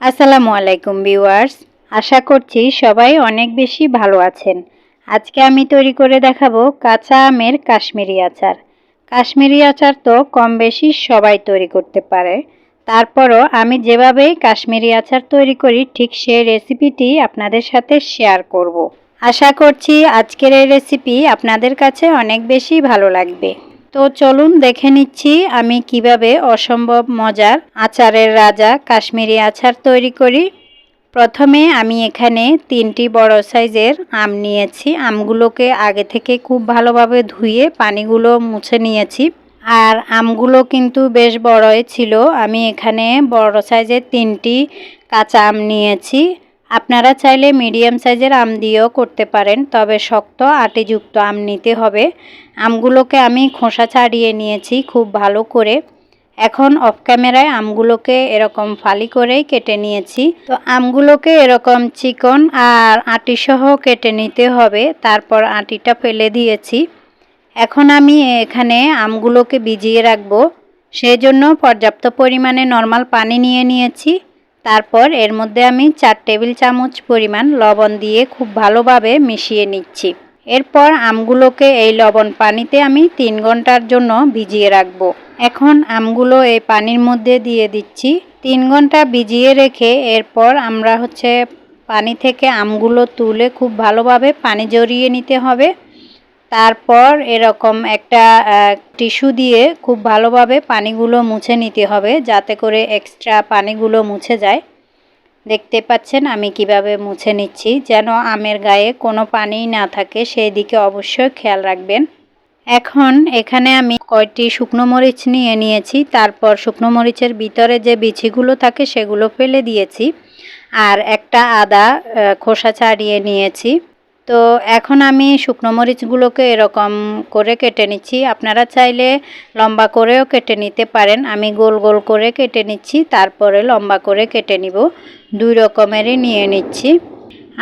আসসালামু আলাইকুম ভিউয়ার্স। আশা করছি সবাই অনেক বেশি ভালো আছেন। আজকে আমি তৈরি করে দেখাবো কাঁচা আমের কাশ্মীরি আচার। কাশ্মীরি আচার তো কম বেশি সবাই তৈরি করতে পারে। তারপরও আমি যেভাবে কাশ্মীরি আচার তৈরি করি, ঠিক সেই রেসিপিটি আপনাদের সাথে শেয়ার করব। আশা করছি আজকের এই রেসিপি আপনাদের কাছে অনেক বেশি ভালো লাগবে। তো চলুন দেখে নিচ্ছি আমি কীভাবে অসম্ভব মজার আচারের রাজা কাশ্মীরি আচার তৈরি করি। প্রথমে আমি এখানে তিনটি বড় সাইজের আম নিয়েছি। আমগুলোকে আগে থেকে খুব ভালোভাবে ধুয়ে পানিগুলো মুছে নিয়েছি। আর আমগুলো কিন্তু বেশ বড়ই ছিল। আমি এখানে বড় সাইজের তিনটি কাঁচা আম নিয়েছি। আপনারা চাইলে মিডিয়াম সাইজের আম দিয়েও করতে পারেন, তবে শক্ত আটিযুক্ত আম নিতে হবে। আমগুলোকে আমি খোসা ছাড়িয়ে নিয়েছি খুব ভালো করে। এখন অফ ক্যামেরায় আমগুলোকে এরকম ফালি করেই কেটে নিয়েছি। তো আমগুলোকে এরকম চিকন আর আটিসহ কেটে নিতে হবে, তারপর আটিটা ফেলে দিয়েছি। এখন আমি এখানে আমগুলোকে ভিজিয়ে রাখব। সেই জন্য পর্যাপ্ত পরিমাণে নর্মাল পানি নিয়ে নিয়েছি। তারপর এর মধ্যে আমি চার টেবিল চামচ পরিমাণ লবণ দিয়ে খুব ভালোভাবে মিশিয়ে নিচ্ছি। এরপর আমগুলোকে এই লবণ পানিতে আমি তিন ঘণ্টার জন্য ভিজিয়ে রাখব। এখন আমগুলো এই পানির মধ্যে দিয়ে দিচ্ছি। তিন ঘণ্টা ভিজিয়ে রেখে এরপর আমরা হচ্ছে পানি থেকে আমগুলো তুলে খুব ভালোভাবে পানি জড়িয়ে নিতে হবে। তারপর এরকম একটা টিস্যু দিয়ে খুব ভালোভাবে পানিগুলো মুছে নিতে হবে যাতে করে এক্সট্রা পানিগুলো মুছে যায়। দেখতে পাচ্ছেন আমি কীভাবে মুছে নিচ্ছি, যেন আমের গায়ে কোনো পানি না থাকে, সেই দিকে অবশ্যই খেয়াল রাখবেন। এখন এখানে আমি কয়টি শুকনো মরিচ নিয়ে নিয়েছি, তারপর শুকনো মরিচের ভিতরে যে বিছিগুলো থাকে সেগুলো ফেলে দিয়েছি। আর একটা আদা খোসা ছাড়িয়ে নিয়েছি। তো এখন আমি শুকনো মরিচগুলোকে এরকম করে কেটে নিচ্ছি। আপনারা চাইলে লম্বা করেও কেটে নিতে পারেন। আমি গোল গোল করে কেটে নিচ্ছি, তারপরে লম্বা করে কেটে নিব। দুই রকমেরই নিয়ে নিচ্ছি।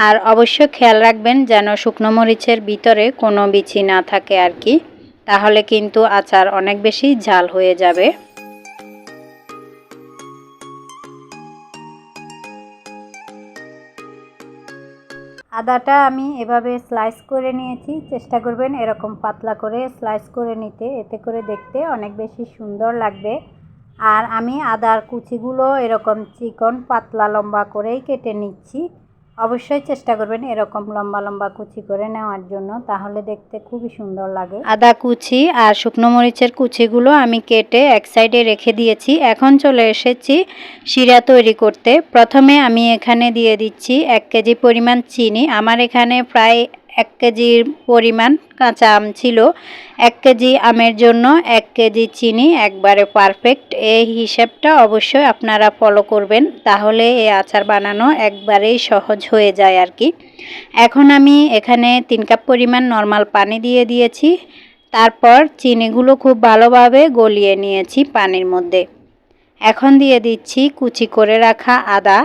আর অবশ্য খেয়াল রাখবেন যেন শুকনো মরিচের ভিতরে কোনো বিচি না থাকে আর কি। তাহলে কিন্তু আচার অনেক বেশি ঝাল হয়ে যাবে। আদাটা আমি এভাবে স্লাইস করে নিয়েছি। চেষ্টা করবেন এরকম পাতলা করে স্লাইস করে নিতে। এতে করে দেখতে অনেক বেশি সুন্দর লাগবে। আর আমি আদার কুচিগুলো এরকম চিকন, পাতলা, লম্বা করেই কেটে নিচ্ছি। অবশ্যই চেষ্টা করবেন এরকম লম্বা লম্বা কুচি করে নেওয়ার জন্য, তাহলে দেখতে খুবই সুন্দর লাগে। আদা কুচি আর শুকনো মরিচের কুচিগুলো আমি কেটে এক সাইডে রেখে দিয়েছি। এখন চলে এসেছি শিরা তৈরি করতে। প্রথমে আমি এখানে দিয়ে দিচ্ছি এক কেজি পরিমাণ চিনি। আমার এখানে প্রায় এক কেজির পরিমাণ কাঁচা আম ছিল। এক কেজি আমের জন্য এক কেজি চিনি একবারে পারফেক্ট এই হিসেবটা অবশ্যই আপনারা ফলো করবেন, তাহলে এই আচার বানানো একবারেই সহজ হয়ে যায় আর কি। এখন আমি এখানে তিন কাপ পরিমাণ নর্মাল পানি দিয়ে দিয়েছি। তারপর চিনিগুলো খুব ভালোভাবে গলিয়ে নিয়েছি পানির মধ্যে। এখন দিয়ে দিচ্ছি কুচি করে রাখা আদা।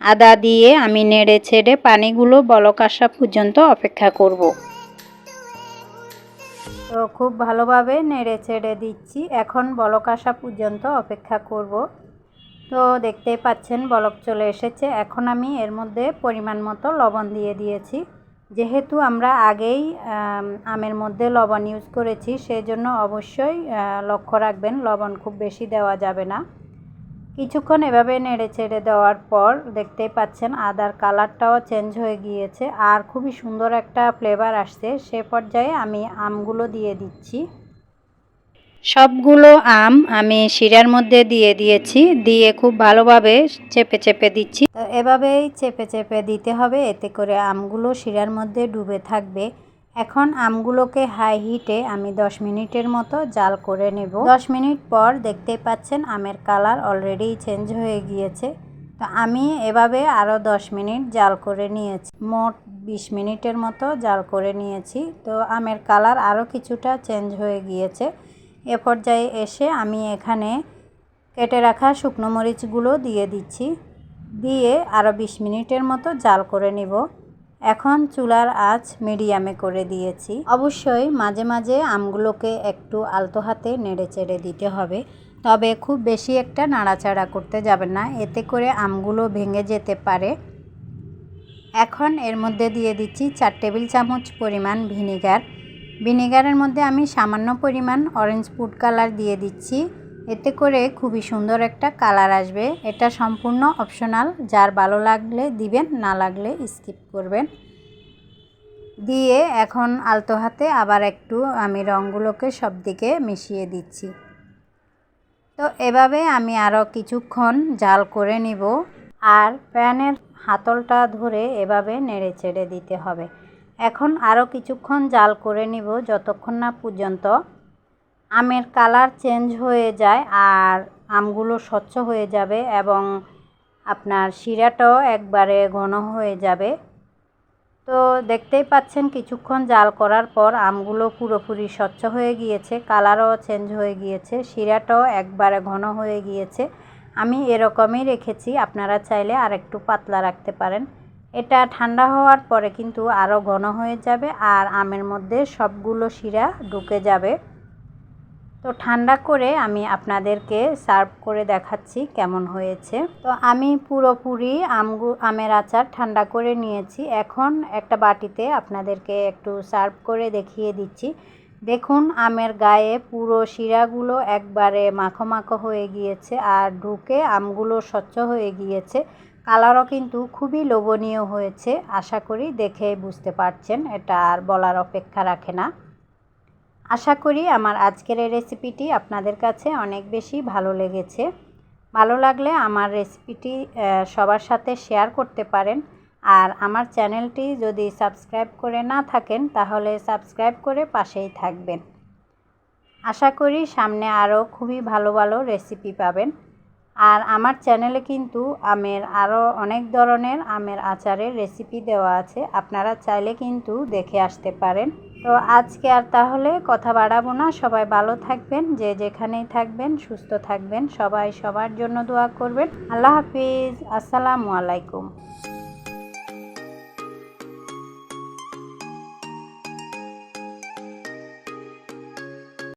আদা দিয়ে আমি নেড়ে ছেড়ে পানিগুলো বলক আসা পর্যন্ত অপেক্ষা করব। তো খুব ভালোভাবে নেড়ে ছেড়ে দিচ্ছি। এখন বলক আসা পর্যন্ত অপেক্ষা করব। তো দেখতেই পাচ্ছেন বলক চলে এসেছে। এখন আমি এর মধ্যে পরিমাণ মতো লবণ দিয়ে দিয়েছি। যেহেতু আমরা আগেই আমের মধ্যে লবণ ইউজ করেছি, সেজন্য অবশ্যই লক্ষ্য রাখবেন, লবণ খুব বেশি দেওয়া যাবে না। কিছুক্ষণ এভাবে নেড়ে চেড়ে দেওয়ার পর দেখতেই পাচ্ছেন আদার কালারটাও চেঞ্জ হয়ে গিয়েছে আর খুবই সুন্দর একটা ফ্লেভার আসছে। সে পর্যায়ে আমি আমগুলো দিয়ে দিচ্ছি। সবগুলো আম আমি শিরার মধ্যে দিয়ে দিয়েছি, দিয়ে খুব ভালোভাবে চেপে চেপে দিচ্ছি। এভাবেই চেপে চেপে দিতে হবে, এতে করে আমগুলো শিরার মধ্যে ডুবে থাকবে। এখন আমগুলোকে হাই হিটে আমি 10 মিনিটের মতো জাল করে নেব। 10 মিনিট পর দেখতে পাচ্ছেন আমের কালার অলরেডি চেঞ্জ হয়ে গিয়েছে। তো আমি এভাবে আরও 10 মিনিট জাল করে নিয়েছি। মোট 20 মিনিটের মতো জাল করে নিয়েছি। তো আমের কালার আরও কিছুটা চেঞ্জ হয়ে গিয়েছে। এ পর্যায়ে এসে আমি এখানে কেটে রাখা শুকনো মরিচগুলো দিয়ে দিচ্ছি। দিয়ে আরও 20 মিনিটের মতো জাল করে নিব। এখন চুলার আঁচ মিডিয়ামে করে দিয়েছি। অবশ্যই মাঝে মাঝে আমগুলোকে একটু আলতো হাতে নেড়ে চেড়ে দিতে হবে। তবে খুব বেশি একটা নাড়াচাড়া করতে যাবেন না। এতে করে আমগুলো ভেঙে যেতে পারে। এখন এর মধ্যে দিয়ে দিচ্ছি চার টেবিল চামচ পরিমাণ ভিনিগার। ভিনিগারের মধ্যে আমি সামান্য পরিমাণ অরেঞ্জ ফুড কালার দিয়ে দিচ্ছি। এতে করে খুবই সুন্দর একটা কালার আসবে। এটা সম্পূর্ণ অপশনাল, যার ভালো লাগলে দিবেন, না লাগলে স্কিপ করবেন। দিয়ে এখন আলতো হাতে আবার একটু আমি রঙগুলোকে সব দিকে মিশিয়ে দিচ্ছি। তো এভাবে আমি আরও কিছুক্ষণ জাল করে নিব। আর প্যানের হাতলটা ধরে এভাবে নেড়ে চেড়ে দিতে হবে। এখন আরও কিছুক্ষণ জাল করে নিব, যতক্ষণ না পর্যন্ত আমের কালার চেঞ্জ হয়ে যায় আর আমগুলো স্বচ্ছ হয়ে যাবে এবং আপনার শিরাটাও একবারে ঘন হয়ে যাবে। তো দেখতেই পাচ্ছেন কিছুক্ষণ জাল করার পর আমগুলো পুরোপুরি স্বচ্ছ হয়ে গিয়েছে, কালারও চেঞ্জ হয়ে গিয়েছে, শিরাটাও একবারে ঘন হয়ে গিয়েছে। আমি এরকমই রেখেছি, আপনারা চাইলে আর একটু পাতলা রাখতে পারেন। এটা ঠান্ডা হওয়ার পরে কিন্তু আরও ঘন হয়ে যাবে আর আমের মধ্যে সবগুলো শিরা ঢুকে যাবে। তো ঠান্ডা করে আমি আপনাদেরকে সার্ভ করে দেখাচ্ছি কেমন হয়েছে। তো আমি পুরোপুরি আমগু, আমের আচার ঠান্ডা করে নিয়েছি। এখন একটা বাটিতে আপনাদেরকে একটু সার্ভ করে দেখিয়ে দিচ্ছি। দেখুন, আমের গায়ে পুরো শিরাগুলো একবারে মাখো মাখো হয়ে গিয়েছে আর ঢুকে আমগুলো স্বচ্ছ হয়ে গিয়েছে। কালারও কিন্তু খুবই লোভনীয় হয়েছে। আশা করি দেখে বুঝতে পারছেন, এটা আর বলার অপেক্ষা রাখে না। আশা করি আমার আজকের এই রেসিপিটি আপনাদের কাছে অনেক বেশি ভালো লেগেছে। ভালো লাগলে আমার রেসিপিটি সবার সাথে শেয়ার করতে পারেন। আর আমার চ্যানেলটি যদি সাবস্ক্রাইব করে না থাকেন, তাহলে সাবস্ক্রাইব করে পাশেই থাকবেন। আশা করি সামনে আরও খুবই ভালো ভালো রেসিপি পাবেন। আর আমার চ্যানেলে কিন্তু আমের আরও অনেক ধরনের আমের আচারের রেসিপি দেওয়া আছে। আপনারা চাইলে কিন্তু দেখে আসতে পারেন। তো আজকে আর তাহলে কথা বাড়াবো না। সবাই ভালো থাকবেন, যে যেখানেই থাকবেন, সুস্থ থাকবেন। সবাই সবার জন্য দোয়া করবেন। আল্লাহ হাফিজ। আসসালামু আলাইকুম।